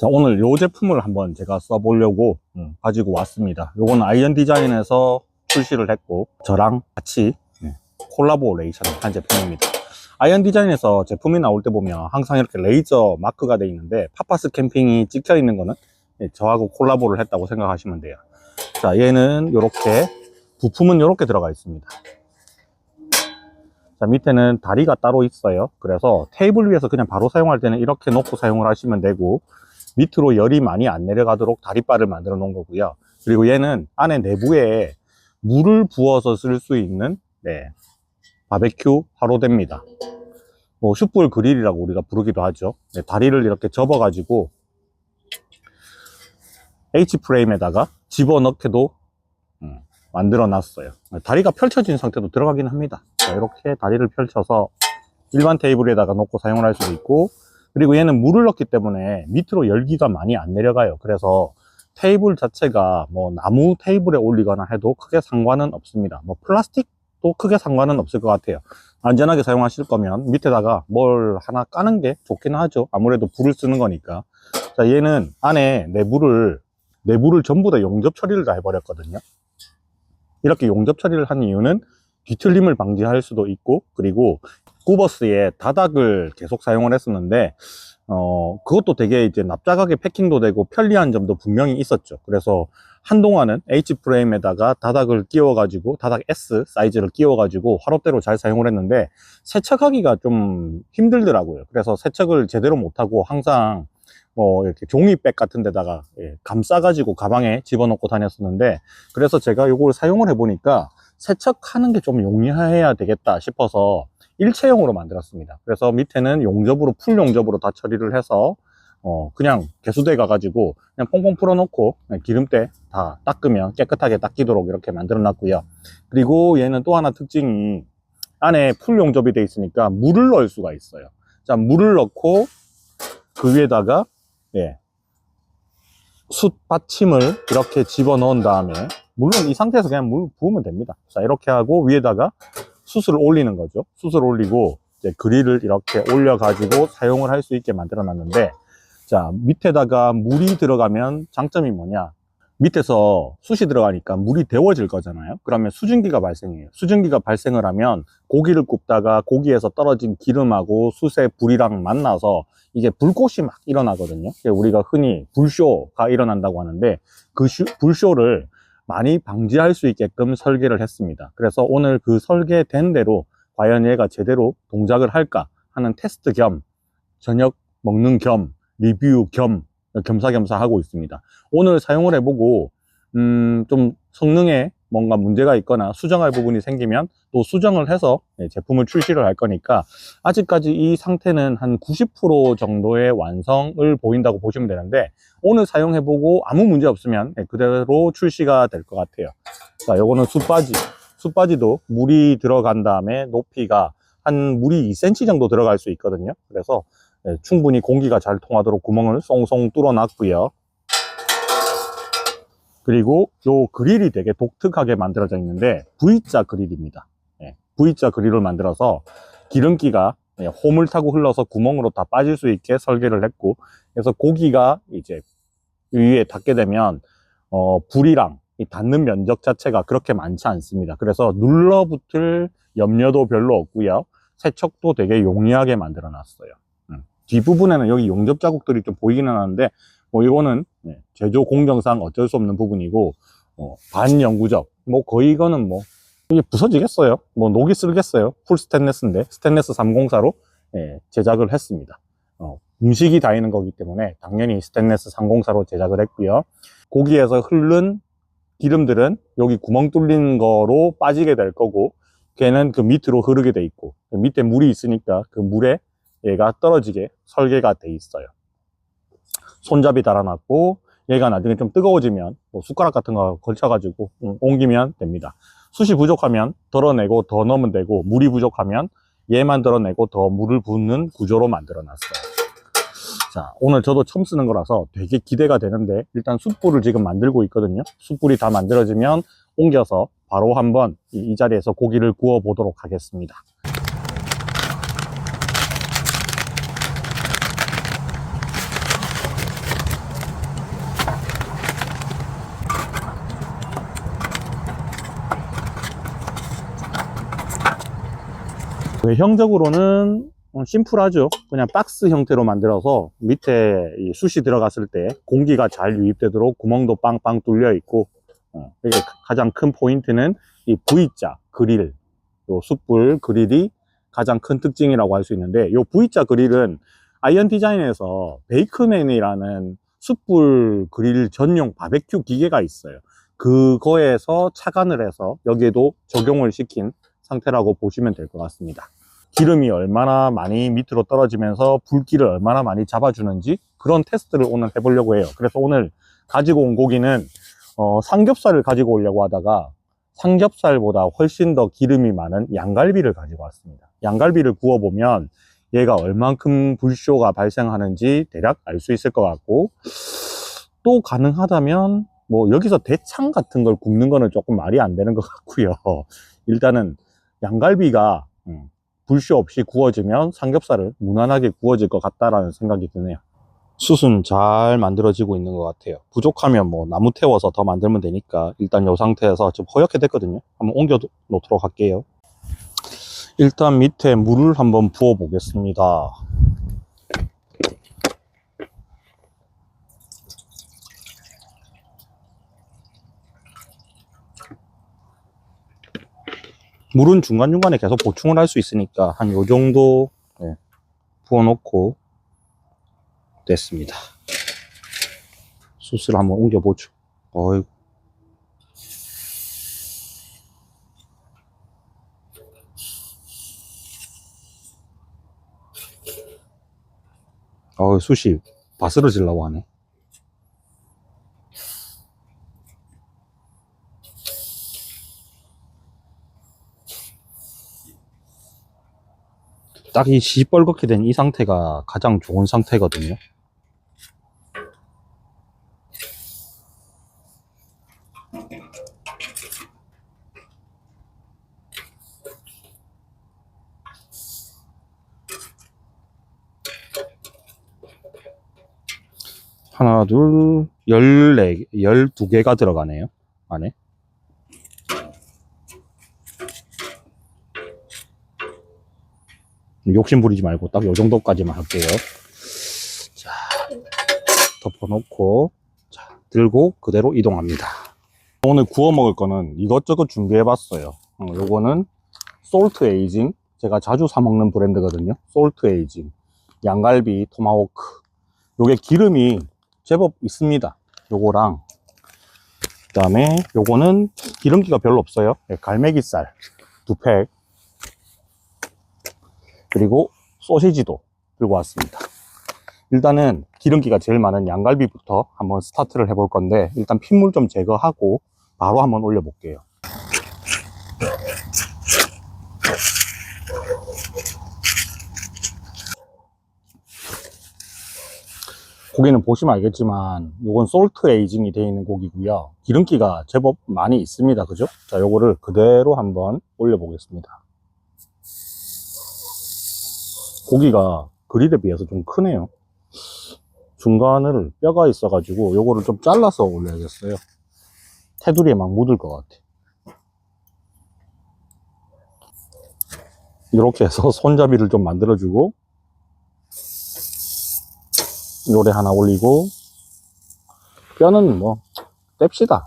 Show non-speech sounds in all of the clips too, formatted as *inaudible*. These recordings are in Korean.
자, 오늘 요 제품을 한번 제가 써보려고 음, 가지고 왔습니다. 요건 아이언 디자인에서 출시를 했고, 저랑 같이 네, 콜라보레이션을 한 제품입니다. 아이언 디자인에서 제품이 나올 때 보면 항상 이렇게 레이저 마크가 돼 있는데, 파파스 캠핑이 찍혀 있는 거는 예, 저하고 콜라보를 했다고 생각하시면 돼요. 자, 얘는 이렇게, 부품은 이렇게 들어가 있습니다. 자, 밑에는 다리가 따로 있어요. 그래서 테이블 위에서 그냥 바로 사용할 때는 이렇게 놓고 사용을 하시면 되고, 밑으로 열이 많이 안 내려가도록 다리바를 만들어 놓은 거고요. 그리고 얘는 안에 내부에 물을 부어서 쓸 수 있는, 네, 바베큐 화로대입니다. 뭐, 숯불 그릴이라고 우리가 부르기도 하죠. 네, 다리를 이렇게 접어가지고, H프레임에다가 집어넣게도 음, 만들어 놨어요. 다리가 펼쳐진 상태도 들어가긴 합니다. 자, 이렇게 다리를 펼쳐서 일반 테이블에다가 놓고 사용을 할 수도 있고, 그리고 얘는 물을 넣기 때문에 밑으로 열기가 많이 안 내려가요. 그래서 테이블 자체가 뭐 나무 테이블에 올리거나 해도 크게 상관은 없습니다. 뭐 플라스틱도 크게 상관은 없을 것 같아요. 안전하게 사용하실 거면 밑에다가 뭘 하나 까는 게 좋긴 하죠. 아무래도 불을 쓰는 거니까. 자, 얘는 안에 내부를, 내부를 전부 다 용접 처리를 다 해버렸거든요. 이렇게 용접 처리를 한 이유는 뒤틀림을 방지할 수도 있고, 그리고 쿠버스에 다닥을 계속 사용을 했었는데, 어, 그것도 되게 이제 납작하게 패킹도 되고 편리한 점도 분명히 있었죠. 그래서 한동안은 H프레임에다가 다닥을 끼워 가지고, 다닥 S 사이즈를 끼워 가지고 화롯대로 잘 사용을 했는데, 세척하기가 좀 힘들더라고요. 그래서 세척을 제대로 못하고 항상 뭐 이렇게 종이백 같은 데다가 예, 감싸 가지고 가방에 집어넣고 다녔었는데, 그래서 제가 이걸 사용을 해보니까 세척하는 게 좀 용이해야 되겠다 싶어서 일체형으로 만들었습니다. 그래서 밑에는 용접으로, 풀 용접으로 다 처리를 해서, 어, 그냥 개수대 가가지고 그냥 퐁퐁 풀어놓고 기름때 다 닦으면 깨끗하게 닦이도록 이렇게 만들어 놨고요. 그리고 얘는 또 하나 특징이 안에 풀 용접이 돼 있으니까 물을 넣을 수가 있어요. 자, 물을 넣고 그 위에다가, 예, 숯 받침을 이렇게 집어 넣은 다음에 물론 이 상태에서 그냥 물 부으면 됩니다. 자, 이렇게 하고 위에다가 숯을 올리는 거죠. 숯을 올리고 이제 그릴을 이렇게 올려가지고 사용을 할 수 있게 만들어 놨는데 자, 밑에다가 물이 들어가면 장점이 뭐냐? 밑에서 숯이 들어가니까 물이 데워질 거잖아요. 그러면 수증기가 발생해요. 수증기가 발생을 하면 고기를 굽다가 고기에서 떨어진 기름하고 숯의 불이랑 만나서 이게 불꽃이 막 일어나거든요. 우리가 흔히 불쇼가 일어난다고 하는데 그 슈- 불쇼를 많이 방지할 수 있게끔 설계를 했습니다. 그래서 오늘 그 설계된 대로 과연 얘가 제대로 동작을 할까 하는 테스트 겸 저녁 먹는 겸 리뷰 겸 겸사겸사 하고 있습니다. 오늘 사용을 해보고 음, 좀 성능에 뭔가 문제가 있거나 수정할 부분이 생기면 또 수정을 해서 예, 제품을 출시를 할 거니까 아직까지 이 상태는 한 90% 정도의 완성을 보인다고 보시면 되는데 오늘 사용해보고 아무 문제 없으면 예, 그대로 출시가 될 것 같아요. 자, 요거는 숯바지. 숯바지도 물이 들어간 다음에 높이가 한 물이 2cm 정도 들어갈 수 있거든요. 그래서 예, 충분히 공기가 잘 통하도록 구멍을 쏭쏭 뚫어 놨고요. 그리고 요 그릴이 되게 독특하게 만들어져 있는데 V자 그릴입니다. 예, V자 그릴을 만들어서 기름기가 예, 홈을 타고 흘러서 구멍으로 다 빠질 수 있게 설계를 했고 그래서 고기가 이제 위에 닿게 되면 어, 불이랑 이 닿는 면적 자체가 그렇게 많지 않습니다. 그래서 눌러붙을 염려도 별로 없고요. 세척도 되게 용이하게 만들어 놨어요. 음. 뒷부분에는 여기 용접 자국들이 좀 보이기는 하는데 뭐 이거는 예, 제조 공정상 어쩔 수 없는 부분이고 어, 반영구적 뭐 거의 이거는 뭐 이게 부서지겠어요? 뭐 녹이 쓸겠어요? 풀 스테인레스인데 스테인레스 304로? 예, 제작을 했습니다. 어, 음식이 닿이는 거기 때문에 당연히 스테인레스 304로 제작을 했고요. 고기에서 흐른 기름들은 여기 구멍 뚫린 거로 빠지게 될 거고 걔는 그 밑으로 흐르게 돼 있고 밑에 물이 있으니까 그 물에 얘가 떨어지게 설계가 돼 있어요 손잡이 달아놨고 얘가 나중에 좀 뜨거워지면 뭐 숟가락 같은 거 걸쳐가지고 음, 옮기면 됩니다. 숯이 부족하면 덜어내고 더 넣으면 되고 물이 부족하면 얘만 덜어내고 더 물을 붓는 구조로 만들어놨어요. 자 오늘 저도 처음 쓰는 거라서 되게 기대가 되는데 일단 숯불을 지금 만들고 있거든요. 숯불이 다 만들어지면 옮겨서 바로 한번 이, 이 자리에서 고기를 구워 보도록 하겠습니다. 외형적으로는 어, 심플하죠. 그냥 박스 형태로 만들어서 밑에 이 숯이 들어갔을 때 공기가 잘 유입되도록 구멍도 빵빵 뚫려 있고 어, 이게 가장 큰 포인트는 이 V자 그릴, 요 숯불 그릴이 가장 큰 특징이라고 할 수 있는데 요 V자 그릴은 아이언 디자인에서 베이크맨이라는 숯불 그릴 전용 바베큐 기계가 있어요. 그거에서 착안을 해서 여기에도 적용을 시킨 상태라고 보시면 될 것 같습니다. 기름이 얼마나 많이 밑으로 떨어지면서 불길을 얼마나 많이 잡아주는지 그런 테스트를 오늘 해보려고 해요. 그래서 오늘 가지고 온 고기는 어, 삼겹살을 가지고 오려고 하다가 삼겹살보다 훨씬 더 기름이 많은 양갈비를 가지고 왔습니다. 양갈비를 구워보면 얘가 얼만큼 불쇼가 발생하는지 대략 알 수 있을 것 같고 또 가능하다면 뭐 여기서 대창 같은 걸 굽는 거는 조금 말이 안 되는 것 같고요. *laughs* 일단은 양갈비가 음, 불쇼 없이 구워지면 삼겹살을 무난하게 구워질 것 같다라는 생각이 드네요. 숯은 잘 만들어지고 있는 것 같아요. 부족하면 뭐 나무 태워서 더 만들면 되니까 일단 이 상태에서 좀 허옇게 됐거든요. 한번 옮겨 놓도록 할게요. 일단 밑에 물을 한번 부어 보겠습니다. 물은 중간중간에 계속 보충을 할 수 있으니까 한 요 정도 네, 부어놓고 됐습니다. 소스를 한번 옮겨보죠. 어이구. 어, 숯이 바스러지려고 하네. 딱 이 시뻘겋게 된 이 상태가 가장 좋은 상태거든요. 하나, 둘, 열네, 열두 개가 들어가네요. 안에. 욕심 부리지 말고 딱 요 정도까지만 할게요. 자, 덮어놓고, 자, 들고 그대로 이동합니다. 오늘 구워 먹을 거는 이것저것 준비해 봤어요. 어, 요거는 솔트 에이징. 제가 자주 사 먹는 브랜드거든요. 솔트 에이징. 양갈비, 토마호크. 요게 기름이 제법 있습니다. 요거랑, 그 다음에 요거는 기름기가 별로 없어요. 네, 갈매기살 두 팩. 그리고 소시지도 들고 왔습니다. 일단은 기름기가 제일 많은 양갈비부터 한번 스타트를 해볼 건데 일단 핏물 좀 제거하고 바로 한번 올려볼게요. 고기는 보시면 알겠지만 이건 솔트 에이징이 되어 있는 고기고요. 기름기가 제법 많이 있습니다. 그죠? 자, 요거를 그대로 한번 올려 보겠습니다. 고기가 그릴에 비해서 좀 크네요. 중간을 뼈가 있어 가지고 요거를 좀 잘라서 올려야겠어요. 테두리에 막 묻을 것 같아. 이렇게 해서 *laughs* 손잡이를 좀 만들어 주고 요래 하나 올리고 뼈는 뭐 뗍시다.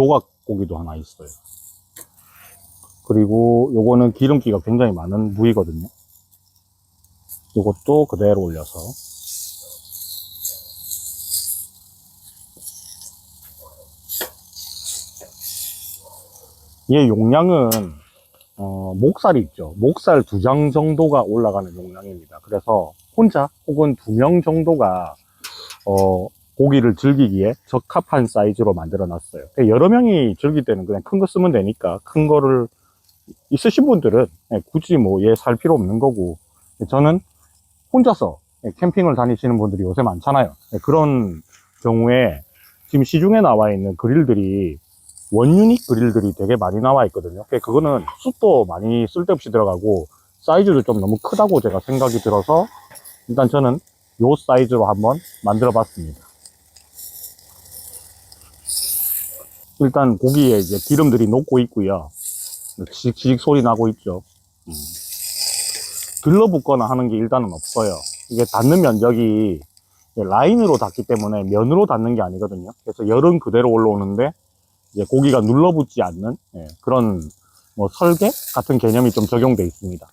조각 고기도 하나 있어요. 그리고 요거는 기름기가 굉장히 많은 부위거든요. 요것도 그대로 올려서 얘 용량은 어, 목살이 있죠. 목살 두 장 정도가 올라가는 용량입니다. 그래서 혼자 혹은 두 명 정도가 어, 고기를 즐기기에 적합한 사이즈로 만들어 놨어요. 여러 명이 즐길 때는 그냥 큰 거 쓰면 되니까 큰 거를 있으신 분들은 예, 굳이 뭐 얘 살 필요 없는 거고 저는 혼자서 예, 캠핑을 다니시는 분들이 요새 많잖아요. 예, 그런 경우에 지금 시중에 나와 있는 그릴들이 원유닛 그릴들이 되게 많이 나와 있거든요. 그거는 숯도 많이 쓸데없이 들어가고 사이즈도 좀 너무 크다고 제가 생각이 들어서 일단 저는 요 사이즈로 한번 만들어 봤습니다. 일단 고기에 이제 기름들이 녹고 있고요. 지직지직 소리 나고 있죠. 음. 들러붙거나 하는 게 일단은 없어요. 이게 닿는 면적이 라인으로 닿기 때문에 면으로 닿는 게 아니거든요. 그래서 열은 그대로 올라오는데 이제 고기가 눌러붙지 않는 예, 그런 뭐 설계 같은 개념이 좀 적용돼 있습니다.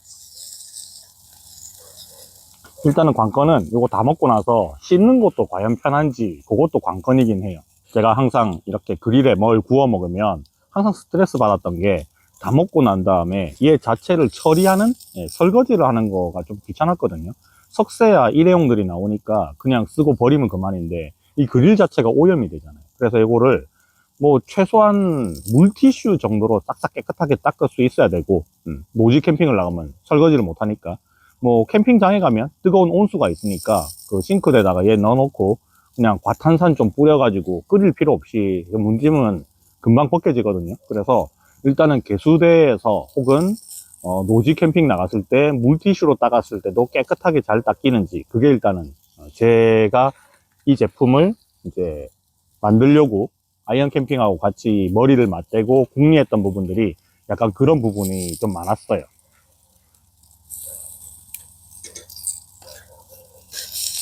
일단은 관건은 이거 다 먹고 나서 씻는 것도 과연 편한지 그것도 관건이긴 해요. 제가 항상 이렇게 그릴에 뭘 구워 먹으면 항상 스트레스 받았던 게 다 먹고 난 다음에 얘 자체를 처리하는 예, 설거지를 하는 거가 좀 귀찮았거든요. 석쇠야 일회용들이 나오니까 그냥 쓰고 버리면 그만인데 이 그릴 자체가 오염이 되잖아요. 그래서 이거를 뭐 최소한 물티슈 정도로 싹싹 깨끗하게 닦을 수 있어야 되고 음, 노지 캠핑을 나가면 설거지를 못 하니까 뭐 캠핑장에 가면 뜨거운 온수가 있으니까 그 싱크대에다가 얘 넣어놓고 그냥 과탄산 좀 뿌려가지고 끓일 필요 없이 문지면 금방 벗겨지거든요. 그래서 일단은 개수대에서 혹은 어, 노지 캠핑 나갔을 때 물티슈로 닦았을 때도 깨끗하게 잘 닦이는지 그게 일단은 어, 제가 이 제품을 이제 만들려고 아이언 캠핑하고 같이 머리를 맞대고 궁리했던 부분들이 약간 그런 부분이 좀 많았어요.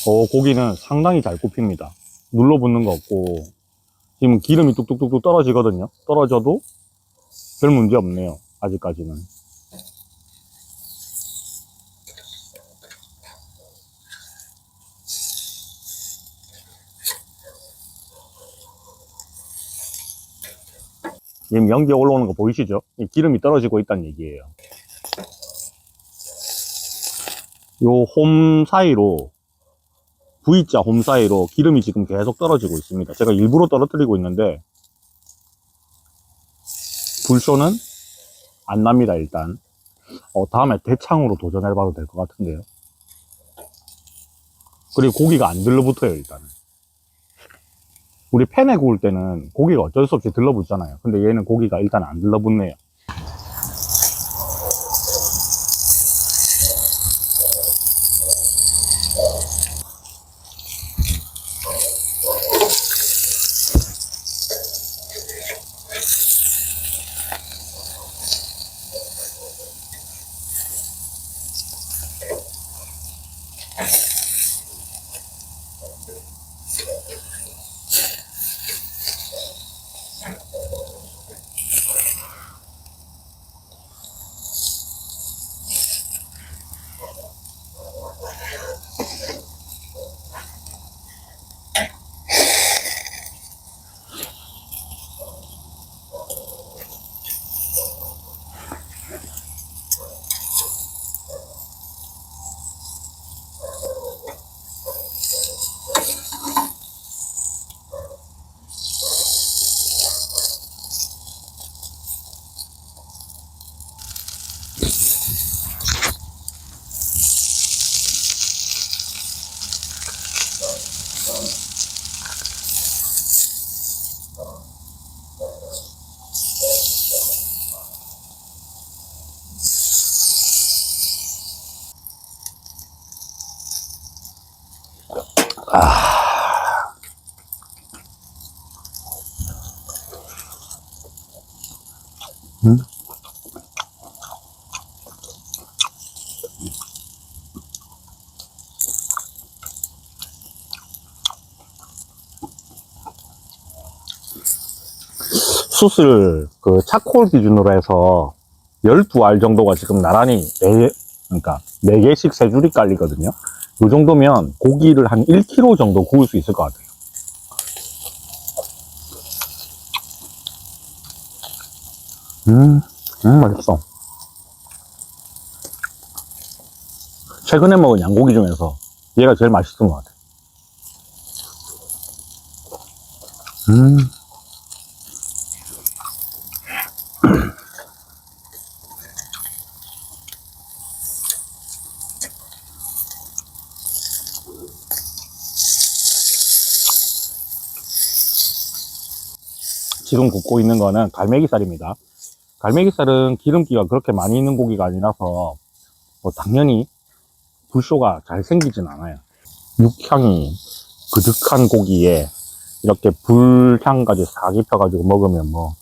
어, 고기는 상당히 잘 굽힙니다. 눌러붙는 거 없고 지금 기름이 뚝뚝뚝뚝 떨어지거든요. 떨어져도 별 문제 없네요. 아직까지는. 지금 연기 올라오는 거 보이시죠? 이 기름이 떨어지고 있다는 얘기예요. 요 홈 사이로 V자 홈 사이로 기름이 지금 계속 떨어지고 있습니다. 제가 일부러 떨어뜨리고 있는데 불쇼는 안 납니다 일단. 어, 다음에 대창으로 도전해 봐도 될 것 같은데요. 그리고 고기가 안 들러붙어요 일단은 우리 팬에 구울 때는 고기가 어쩔 수 없이 들러붙잖아요. 근데 얘는 고기가 일단 안 들러붙네요 숯을 그 차콜 기준으로 해서 12알 정도가 지금 나란히 네, 그러니까 4개씩 세 줄이 깔리거든요. 이 정도면 고기를 한 1kg 정도 구울 수 있을 것 같아요. 음, 음, 맛있어. 최근에 먹은 양고기 중에서 얘가 제일 맛있던 것 같아요. 음. 지금 굽고 있는 거는 갈매기살입니다. 갈매기살은 기름기가 그렇게 많이 있는 고기가 아니라서 뭐 당연히 불쇼가 잘 생기진 않아요. 육향이 그득한 고기에 이렇게 불향까지 싹 입혀가지고 먹으면 뭐,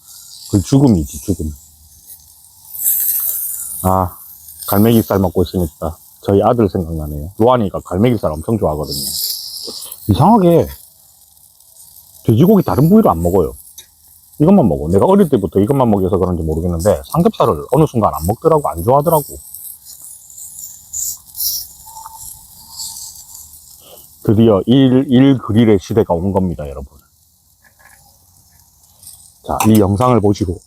그 죽음이지, 죽음. 아, 갈매기살 먹고 있으니까 저희 아들 생각나네요. 로안이가 갈매기살 엄청 좋아하거든요. 이상하게 돼지고기 다른 부위를 안 먹어요. 이것만 먹어. 내가 어릴 때부터 이것만 먹여서 그런지 모르겠는데 삼겹살을 어느 순간 안 먹더라고, 안 좋아하더라고. 드디어 일, 일 그릴의 시대가 온 겁니다, 여러분. 자, 이 영상을 보시고,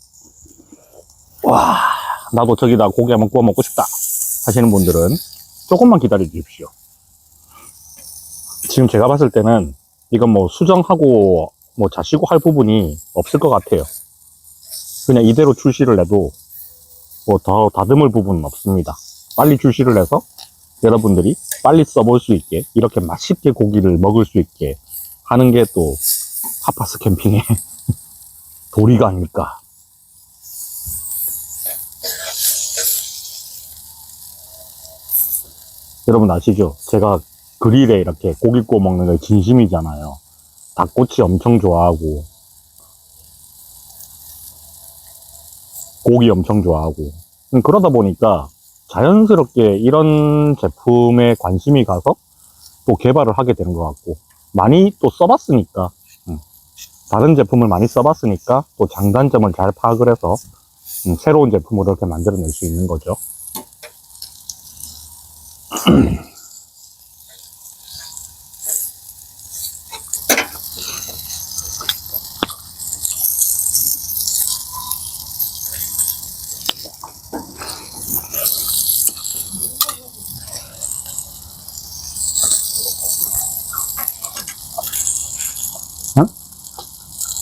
와, 나도 저기다 고기 한번 구워 먹고 싶다 하시는 분들은 조금만 기다려 주십시오. 지금 제가 봤을 때는 이건 뭐 수정하고 뭐 자시고 할 부분이 없을 것 같아요. 그냥 이대로 출시를 해도 뭐 더 다듬을 부분은 없습니다. 빨리 출시를 해서 여러분들이 빨리 써볼 수 있게 이렇게 맛있게 고기를 먹을 수 있게 하는 게 또 파파스 캠핑의 *laughs* 도리가 아닐까. 여러분 아시죠? 제가 그릴에 이렇게 고기 구워 먹는 게 진심이잖아요. 닭꼬치 엄청 좋아하고 고기 엄청 좋아하고 음, 그러다 보니까 자연스럽게 이런 제품에 관심이 가서 또 개발을 하게 되는 것 같고 많이 또 써봤으니까 음, 다른 제품을 많이 써봤으니까 또 장단점을 잘 파악을 해서 음, 새로운 제품을 이렇게 만들어낼 수 있는 거죠. *clears throat*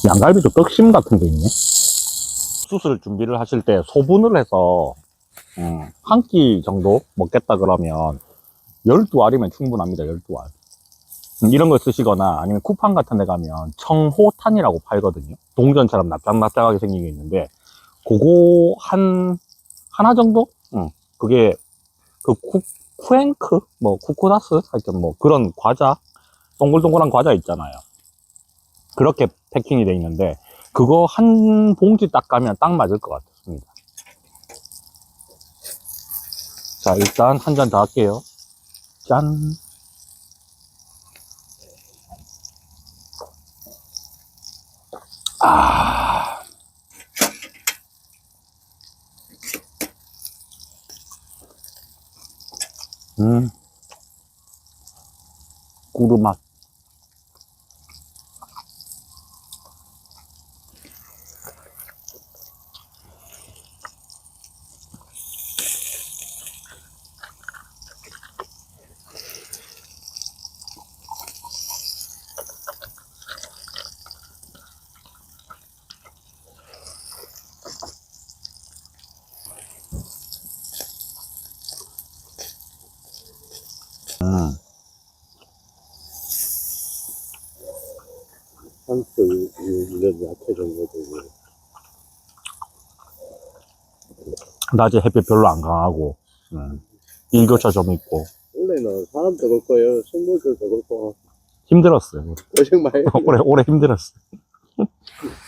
양갈비도 떡심 같은 게 있네. 수술 준비를 하실 때 소분을 해서 음, 한끼 정도 먹겠다 그러면 12알이면 충분합니다. 12알. 음, 이런 걸 쓰시거나 아니면 쿠팡 같은 데 가면 청호탄이라고 팔거든요. 동전처럼 납작납작하게 생긴 게 있는데 그거 한 하나 정도? 음, 그게 그 쿠, 쿠앵크? 뭐 쿠쿠다스? 하여튼 뭐 그런 과자 동글동글한 과자 있잖아요. 그렇게 패킹이 돼 있는데 그거 한 봉지 딱 가면 딱 맞을 것 같습니다. 자 일단 한 잔 더 할게요. 짠. 아. 음. 꿀 맛. 음. 한술 이런 야채 정도 되고 낮에 햇빛 별로 안 강하고 음. 일교차 좀 있고 원래는 사람 적을 거예요 식물들 적을 거 힘들었어요. 고생 많이. 오래 오래 힘들었어요. *laughs*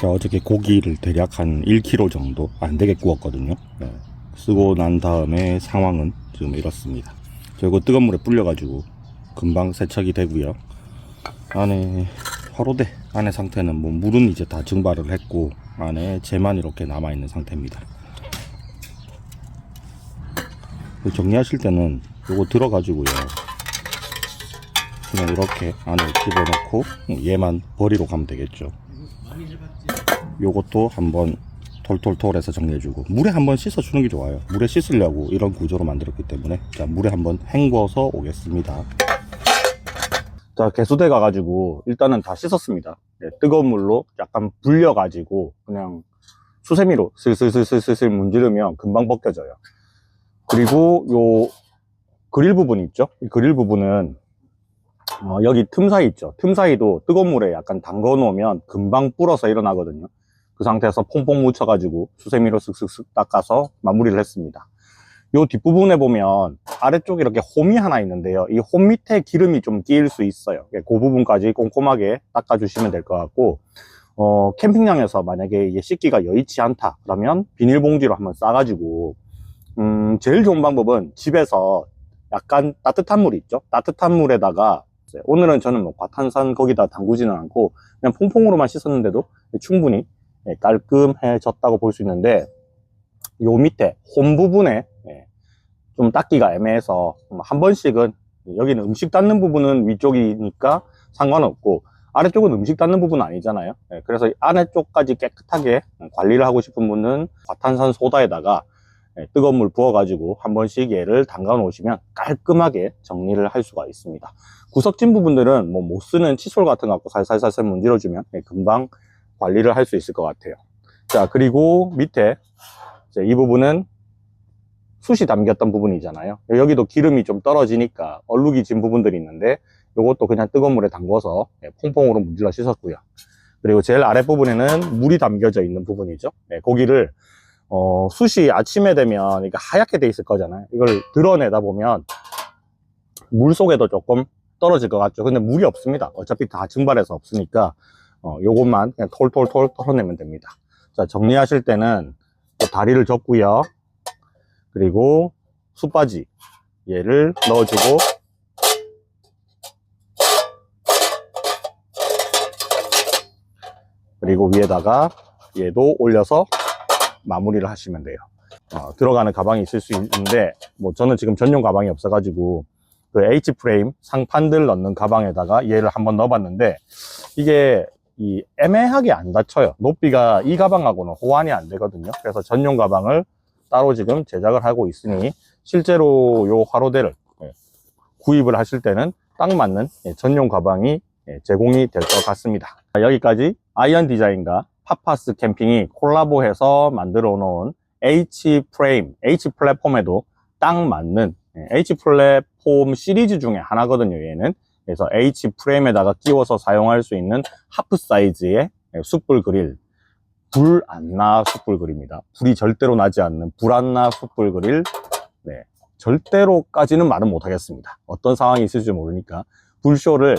자, 어저께 고기를 대략 한 1kg 정도 안 되게 구웠거든요. 네. 쓰고 난 다음에 상황은 지금 이렇습니다. 저 이거 뜨거운 물에 불려가지고 금방 세척이 되고요. 안에 화로대 안에 상태는 뭐 물은 이제 다 증발을 했고 안에 재만 이렇게 남아 있는 상태입니다. 그 정리하실 때는 요거 들어가지고요. 그냥 이렇게 안에 집어넣고 얘만 버리러 가면 되겠죠. 요것도 한번 톨톨톨 해서 정리해주고 물에 한번 씻어주는 게 좋아요. 물에 씻으려고 이런 구조로 만들었기 때문에 자 물에 한번 헹궈서 오겠습니다. 자 개수대 가가지고 일단은 다 씻었습니다. 네, 뜨거운 물로 약간 불려가지고 그냥 수세미로 슬슬슬슬슬 문지르면 금방 벗겨져요. 그리고 요 그릴 부분 있죠? 이 그릴 부분은 어, 여기 틈 사이 있죠? 틈 사이도 뜨거운 물에 약간 담궈 놓으면 금방 불어서 일어나거든요. 그 상태에서 퐁퐁 묻혀가지고 수세미로 쓱쓱쓱 닦아서 마무리를 했습니다. 요 뒷부분에 보면 아래쪽에 이렇게 홈이 하나 있는데요. 이 홈 밑에 기름이 좀 끼일 수 있어요. 그 부분까지 꼼꼼하게 닦아주시면 될 것 같고, 어, 캠핑장에서 만약에 이게 씻기가 여의치 않다. 그러면 비닐봉지로 한번 싸가지고, 음, 제일 좋은 방법은 집에서 약간 따뜻한 물 있죠? 따뜻한 물에다가, 오늘은 저는 뭐 과탄산 거기다 담그지는 않고, 그냥 퐁퐁으로만 씻었는데도 충분히 예, 깔끔해졌다고 볼 수 있는데, 요 밑에 홈 부분에 예, 좀 닦기가 애매해서 한 번씩은 여기는 음식 닿는 부분은 위쪽이니까 상관없고 아래쪽은 음식 닿는 부분은 아니잖아요. 예, 그래서 이 아래쪽까지 깨끗하게 관리를 하고 싶은 분은 과탄산 소다에다가 예, 뜨거운 물 부어가지고 한 번씩 얘를 담가 놓으시면 깔끔하게 정리를 할 수가 있습니다. 구석진 부분들은 뭐 못 쓰는 칫솔 같은 거 갖고 살살살살 문질러주면 예, 금방 관리를 할 수 있을 것 같아요. 자, 그리고 밑에 이 부분은 숯이 담겼던 부분이잖아요. 여기도 기름이 좀 떨어지니까 얼룩이 진 부분들이 있는데 이것도 그냥 뜨거운 물에 담궈서 예, 퐁퐁으로 문질러 씻었고요. 그리고 제일 아랫부분에는 물이 담겨져 있는 부분이죠. 네, 고기를 어, 숯이 아침에 되면 이게 하얗게 돼 있을 거잖아요. 이걸 드러내다 보면 물 속에도 조금 떨어질 것 같죠. 근데 물이 없습니다. 어차피 다 증발해서 없으니까 어, 요것만 그냥 톨톨톨 털어내면 됩니다. 자, 정리하실 때는 또 다리를 접고요. 그리고 숯바지 얘를 넣어주고 그리고 위에다가 얘도 올려서 마무리를 하시면 돼요. 어, 들어가는 가방이 있을 수 있는데 뭐 저는 지금 전용 가방이 없어가지고 그 H 프레임 상판들 넣는 가방에다가 얘를 한번 넣어봤는데 이게 이 애매하게 안 닫혀요. 높이가 이 가방하고는 호환이 안 되거든요. 그래서 전용 가방을 따로 지금 제작을 하고 있으니 실제로 요 화로대를 예, 구입을 하실 때는 딱 맞는 예, 전용 가방이 예, 제공이 될 것 같습니다. 자, 여기까지 아이언 디자인과 파파스 캠핑이 콜라보해서 만들어 놓은 H 프레임, H 플랫폼에도 딱 맞는 예, H 플랫폼 시리즈 중에 하나거든요, 얘는. 그래서 H 프레임에다가 끼워서 사용할 수 있는 하프 사이즈의 예, 숯불 그릴. 불 안나 숯불 그릴입니다. 불이 절대로 나지 않는 불 안나 숯불 그릴. 네. 절대로까지는 말은 못 하겠습니다. 어떤 상황이 있을지 모르니까 불쇼를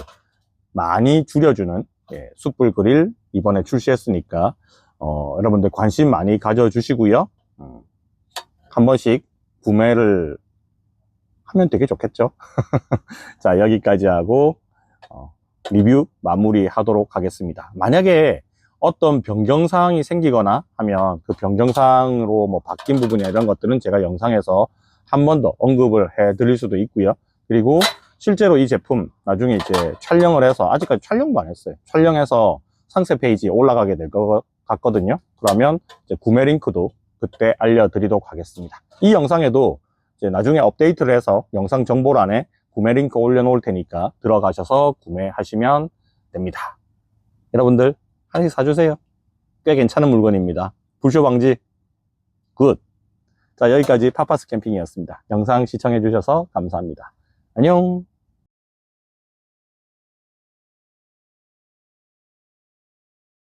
많이 줄여주는 예, 숯불 그릴 이번에 출시했으니까 어, 여러분들 관심 많이 가져주시고요. 음, 한 번씩 구매를 하면 되게 좋겠죠. *laughs* 자 여기까지 하고 어, 리뷰 마무리 하도록 하겠습니다. 만약에 어떤 변경 사항이 생기거나 하면 그 변경 사항으로 뭐 바뀐 부분이나 이런 것들은 제가 영상에서 한 번 더 언급을 해 드릴 수도 있고요. 그리고 실제로 이 제품 나중에 이제 촬영을 해서 아직까지 촬영도 안 했어요. 촬영해서 상세 페이지에 올라가게 될 것 같거든요. 그러면 구매 링크도 그때 알려드리도록 하겠습니다. 이 영상에도 이제 나중에 업데이트를 해서 영상 정보란에 구매 링크 올려놓을 테니까 들어가셔서 구매하시면 됩니다. 여러분들 하나씩 사주세요. 꽤 괜찮은 물건입니다. 불쇼 방지 굿. 자 여기까지 파파스 캠핑이었습니다. 영상 시청해주셔서 감사합니다. 안녕.